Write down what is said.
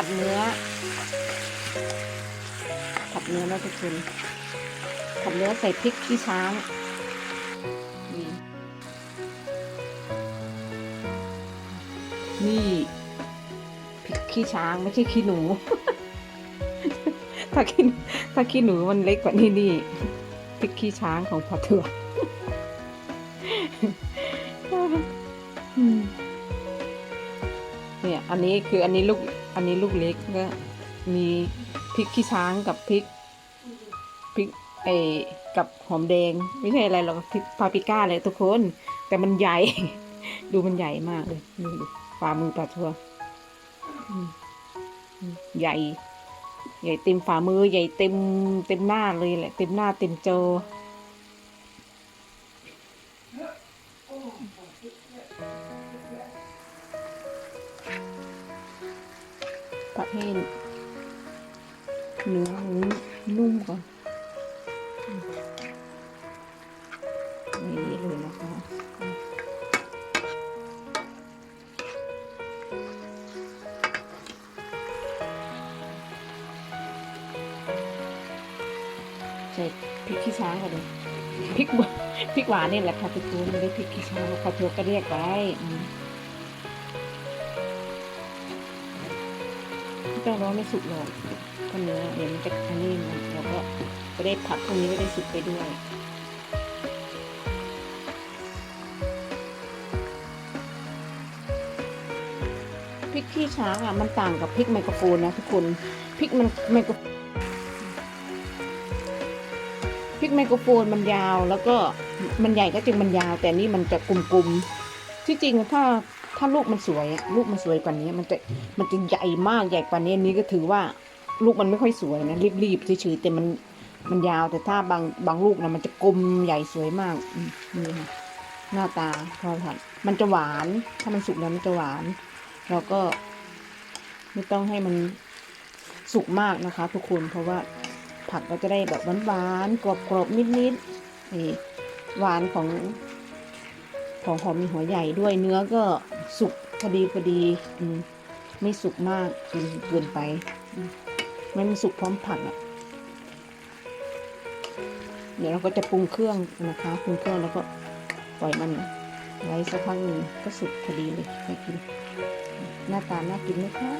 ผัดเนื้อ ผัดเนื้อแล้วทุกคนผัดเนื้อใส่พริกขี้ช้างนี่นี่พริกขี้ช้างไม่ใช่ขี้หนู ถ้าขี้ถ้าขี้หนูมันเล็กกว่านี้นี่พริกขี้ช้างของพ่อเถื่อเนี่ย อันนี้คืออันนี้ลูก อันนี้ลูกเล็กก็มีพริกขี้ช้างกับพริกพริกไอกับหอมแดง ไม่ใช่อะไรหรอกพริกปาปริก้าเลยทุกคน แต่มันใหญ่ ดูมันใหญ่มากเลยดูฝ่ามือปลาทัวใหญ่ ใหญ่เต็มฝ่ามือใหญ่เต็มเต็มหน้าเลยแหละ เต็มหน้าเต็มโจ อผัดให้เนื้อหมูนุ่มก่อนอืมนี่เลยนะคะใส่พริกขี้ช้างก่อนเลยพริกหวานพริกหวานนี่แหละค่ะทุกคนไม่ได้พริกขี้ช้างเขาเทือก็เรียกไว้ อืมไม่ต้องร้อนไม่สุกหรอกเพราเนื้อเดี๋ยวมันจะอันนี้มันเราก็จะได้ผักพวกนี้ก็ได้สุกไปด้วยพริกขี้ช้างอะมันต่างกับพริกไมโครโฟนนะทุกคนพริกมันไมโครพริกไมโครโฟนมันยาวแล้วก็มันใหญ่ก็จริงมันยาว แต่นี่มันจะกลมๆที่จริงถ้า ถ้าลูกมันสวยลูกมันสวยกว่านี้ มันจะมันจะใหญ่มากใหญ่กว่านี้นี้ก็ถือว่าลูกมันไม่ค่อยสวยนะรีบๆเฉยๆแต่มันมันยาวแต่ถ้าบางบางลูกนะมันจะกลมใหญ่สวยมากนี่ค่ะหน้าตาพอผัดมันจะหวาน ถ้ามันสุกแล้วมันจะหวานเราก็ไม่ต้องให้มันสุกมากนะคะ ทุกคนเพราะว่าผักก็จะได้แบบหวานๆกรอบๆนิดๆนี่หวานของของหอมมีหัวใหญ่ด้วยเนื้อก็ สุกพอดีพอดีอืมไม่สุกมากเกินเกินไปมไม่มันสุกพร้อมผักอะเดี๋ยวเราก็จะปรุงเครื่องนะคะปรุงเครื่องแล้วก็ปล่อยมันไว้สักพักหนึ่งก็สุกพอดีเลยไปกิน หน้าตาน่ากินไหมคะ